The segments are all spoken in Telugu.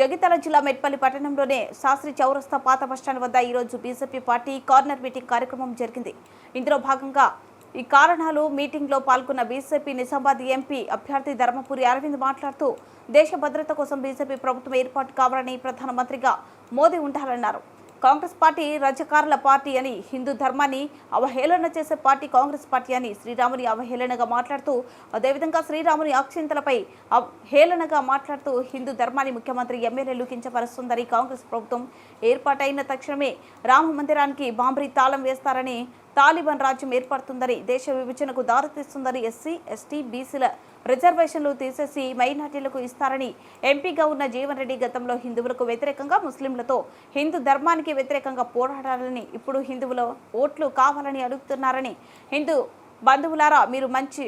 జగిత్యాల జిల్లా మెట్పల్లి పట్టణంలోనే శాస్త్రి చౌరస్తా పాత బస్టాండ్ వద్ద ఈరోజు బీజేపీ పార్టీ కార్నర్ మీటింగ్ కార్యక్రమం జరిగింది. ఇందులో భాగంగా ఈ కారణాలు మీటింగ్లో పాల్గొన్న బీజేపీ నిజామాబాద్ ఎంపీ అభ్యర్థి ధర్మపురి అరవింద్ మాట్లాడుతూ దేశ భద్రత కోసం బీజేపీ ప్రభుత్వం ఏర్పాటు కావాలని ప్రధానమంత్రిగా మోదీ ఉండాలన్నారు. కాంగ్రెస్ పార్టీ రజకారుల పార్టీ అని హిందూ ధర్మాన్ని అవహేళన చేసే పార్టీ కాంగ్రెస్ పార్టీ అని శ్రీరాముని అవహేళనగా మాట్లాడుతూ అదేవిధంగా శ్రీరాముని అక్షింతలపై అవహేళనగా మాట్లాడుతూ హిందూ ధర్మాన్ని ముఖ్యమంత్రి ఎమ్మెల్యేలు కించపరుస్తుందని కాంగ్రెస్ ప్రభుత్వం ఏర్పాటైన తక్షణమే రామ మందిరానికి బాంబ్రీ తాళం వేస్తారని తాలిబాన్ రాజ్యం ఏర్పడుతుందని దేశ విభజనకు దారితీస్తుందని ఎస్సీ ఎస్టీ బీసీల రిజర్వేషన్లు తీసేసి మైనార్టీలకు ఇస్తారని ఎంపీగా ఉన్న జీవన్ రెడ్డి గతంలో హిందువులకు వ్యతిరేకంగా ముస్లింలతో హిందూ ధర్మానికి వ్యతిరేకంగా పోరాడాలని ఇప్పుడు హిందువుల ఓట్లు కావాలని అడుగుతున్నారని హిందూ బంధువులారా మీరు మంచి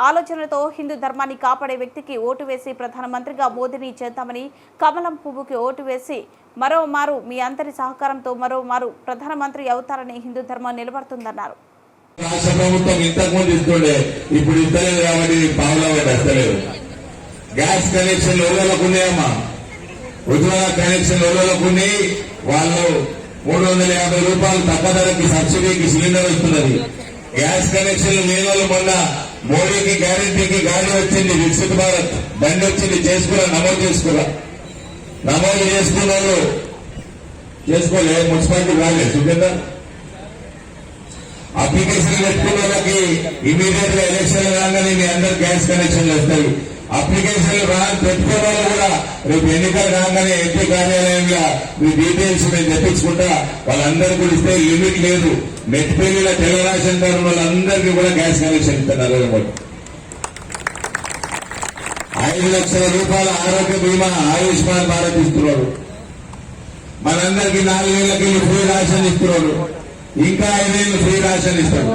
ఆలోచనలతో హిందూ ధర్మాన్ని కాపాడే వ్యక్తికి ఓటు వేసి ప్రధానమంత్రిగా మోదీని చేద్దామని కమలం పువ్వుకి ఓటు వేసి మరోమారు మీ అందరి సహకారంతో మరోమారు ప్రధానమంత్రి అవుతారని హిందూ ధర్మం నిలబడుతుందన్నారు. రాష్ట్ర ప్రభుత్వం ఇంతకుముందు ఇస్తుండే ఇప్పుడు ఇస్తలేదు కాబట్టి పావులా వస్తలేదు గ్యాస్ కనెక్షన్ ఓలోలకు ఉన్నాయమ్మా ఉజ్వల కనెక్షన్ ఓలోలకు ఉన్నాయి వాళ్ళు మూడు వందల యాభై రూపాయలు తక్కువ ధరకి సబ్సిడీకి సిలిండర్ వస్తున్నది గ్యాస్ కనెక్షన్ లేని వాళ్ళు మొన్న మోడీకి గ్యారంటీకి గాలి వచ్చింది వికసిత భారత్. బండి వచ్చింది చేసుకురా నమోదు చేసుకురా. నమోదు చేసుకున్న వాళ్ళు చేసుకోలే మున్సిపాలిటీ రాలేదు చూపిందా అప్లికేషన్ పెట్టుకున్న వాళ్ళకి ఇమీడియట్గా ఎలక్షన్ రాగానే మీ అందరు గ్యాస్ కనెక్షన్లు వస్తాయి అప్లికేషన్లు రా పెట్టుకున్న వాళ్ళు కూడా రేపు ఎన్నికలు రాగానే ఎంపీ కార్యాలయంలో మీ డీటెయిల్స్ మేము తెప్పించుకుంటా. వాళ్ళందరూ కూడా ఇస్తే లిమిట్ లేదు. మెట్పల్లిల తెలంగాణ వాళ్ళందరికీ కూడా గ్యాస్ కనెక్షన్ ఇస్తారు నరేంద్ర ఐదు లక్షల రూపాయల ఆరోగ్య బీమా ఆయుష్మాన్ భారత్ ఇస్తున్నారు. మనందరికీ నాలుగేళ్ళకి ఫ్రీ రాషన్ ఇస్తున్నారు. ఇంకా ఐదేళ్ళు ఫ్రీ రాషన్ ఇస్తారు.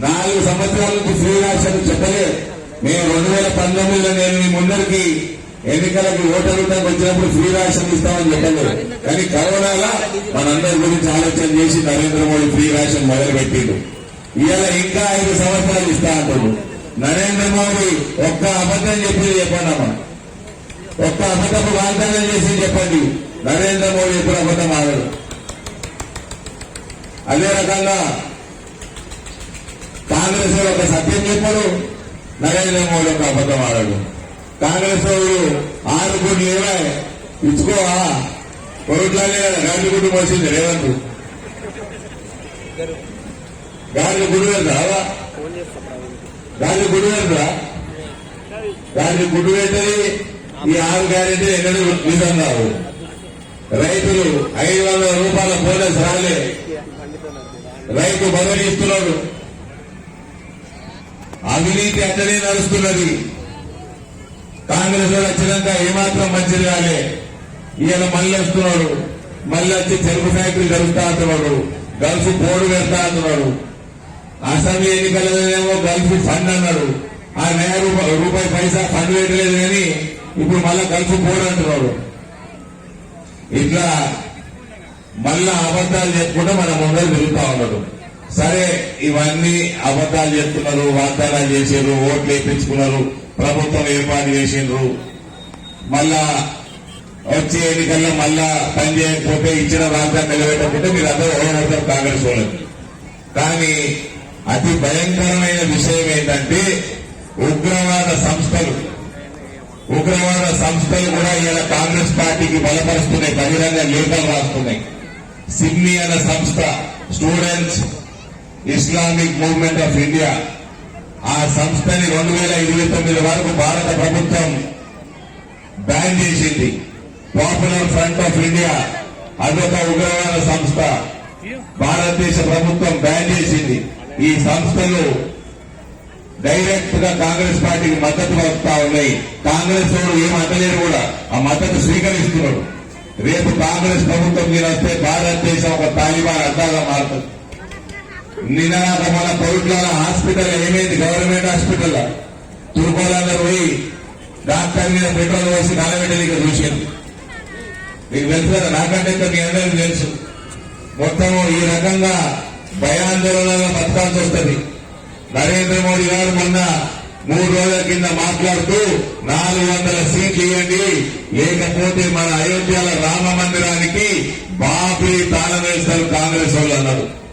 నాలుగు సంవత్సరాల నుంచి ఫ్రీ రాషన్ చెప్పలే. మేము రెండు వేల పంతొమ్మిదిలో నేను మీ ముందరికి ఎన్నికలకి ఓటర్లకు వచ్చినప్పుడు ఫ్రీ రేషన్ ఇస్తామని చెప్పలేదు కానీ కరోనాలో మనందరి గురించి ఆలోచన చేసి నరేంద్ర మోడీ ఫ్రీ రేషన్ మొదలుపెట్టిండు. ఇవాళ ఇంకా ఐదు సంవత్సరాలు ఇస్తా అంటాడు. నరేంద్ర మోడీ ఒక్క అబద్ధం చెప్పింది చెప్పండి అమ్మా. ఒక్క అబద్ధపు వాగ్దానం చేసి చెప్పండి. నరేంద్ర మోడీ ఎప్పుడు అబద్ధం ఆడడు. అదే రకంగా కాంగ్రెస్ ఒక సత్యం చెప్పడు. నరేంద్ర మోడీ ఒక అబద్ధం ఆడాడు కాంగ్రెస్ వాళ్ళు ఆరు కోట్లు ఏవా ఇచ్చుకోవా కొరట్లానే కదా గాంధీ కుటుంబం వచ్చింది రేవంత్. గాంధీ గుడి వెళ్తావా గాంధీ గుడి వెళ్తా గాంధీ గుడి వెళ్తుంది ఈ ఆరు గ్యారెంటీ ఎన్నడూ నిజం కావు రైతులు ఐదు వందల రూపాయల బోనస్ రాలే. రైతు బదిలీ ఇస్తున్నాడు. అవినీతి అట్టనే నడుస్తున్నది. కాంగ్రెస్ వాడు వచ్చినాక ఏమాత్రం మంచిది కాలే ఈయన మళ్ళీ వస్తున్నాడు. మళ్ళీ వచ్చి చెరుకు ఫ్యాక్టరీ జరుగుతా అంటున్నాడు. గల్ఫ్ బోర్డు పెడతా అంటున్నాడు. అసెంబ్లీ ఎన్నికలనేమో గల్ఫ్ ఫండ్ అన్నాడు. ఆ నెల రూపాయి రూపాయి పైసా ఫండ్ పెట్టలేదు కానీ ఇప్పుడు మళ్ళా గల్ఫ్ బోర్డు అంటున్నాడు. ఇట్లా మళ్ళా అబద్ధాలు చెప్పుకుంటే మన ముందర తిరుగుతా ఉన్నాడు. సరే ఇవన్నీ అబద్దాలు చెప్తున్నారు వాగ్దానాలు చేసారు ఓట్లు వేయించుకున్నారు ప్రభుత్వం ఏర్పాటు చేసిండ్రు. మళ్ళా వచ్చే ఎన్నికల్లో మళ్ళా పని చేయకపోతే ఇచ్చిన వాగ్దానం నిలబెట్టకుంటే మీరు అందరూ ఓడతారు కాంగ్రెస్ వాళ్ళకి కానీ అతి భయంకరమైన విషయం ఏంటంటే ఉగ్రవాద సంస్థలు ఉగ్రవాద సంస్థలు కూడా ఇలా కాంగ్రెస్ పార్టీకి బలపరుస్తున్నాయి బహిరంగ లేఖలు రాస్తున్నాయి. సిడ్నీ అనే సంస్థ students Islamic movement of India. ఆ సంస్థని రెండు వేల ఇరవై తొమ్మిది వరకు భారత ప్రభుత్వం బ్యాన్ చేసింది. పాపులర్ ఫ్రంట్ ఆఫ్ ఇండియా అదొక ఉగ్రవాద సంస్థ. భారతదేశ ప్రభుత్వం బ్యాన్ చేసింది. ఈ సంస్థలు డైరెక్ట్గా కాంగ్రెస్ పార్టీకి మద్దతు వస్తా ఉన్నాయి. కాంగ్రెస్ వాడు ఏం అంటలేరు కూడా. ఆ మద్దతు స్వీకరిస్తున్నాడు. రేపు కాంగ్రెస్ ప్రభుత్వం మీరు వస్తే భారతదేశం ఒక తాలిబాన్ అడ్డాగా మారుతుంది. నిన్న మన కోవిడ్ల హాస్పిటల్ ఏమైంది? గవర్నమెంట్ హాస్పిటల్ తుర్కోలందరూ పోయి డాక్టర్ మీద పెట్రోల్ పోసి కాలబెట్టలేక చూశారు మీకు తెలుసు నాకంటే మీ అందరికీ తెలుసు. మొత్తం ఈ రకంగా భయాందోళనలో బతకాల్సి వస్తుంది. నరేంద్ర మోడీ గారు మొన్న మూడు రోజుల కింద మాట్లాడుతూ నాలుగు వందల సీట్లు ఇవ్వండి. లేకపోతే మన అయోధ్యల రామ మందిరానికి బాపి తాళం వేస్తారు కాంగ్రెస్ వాళ్ళు అన్నారు.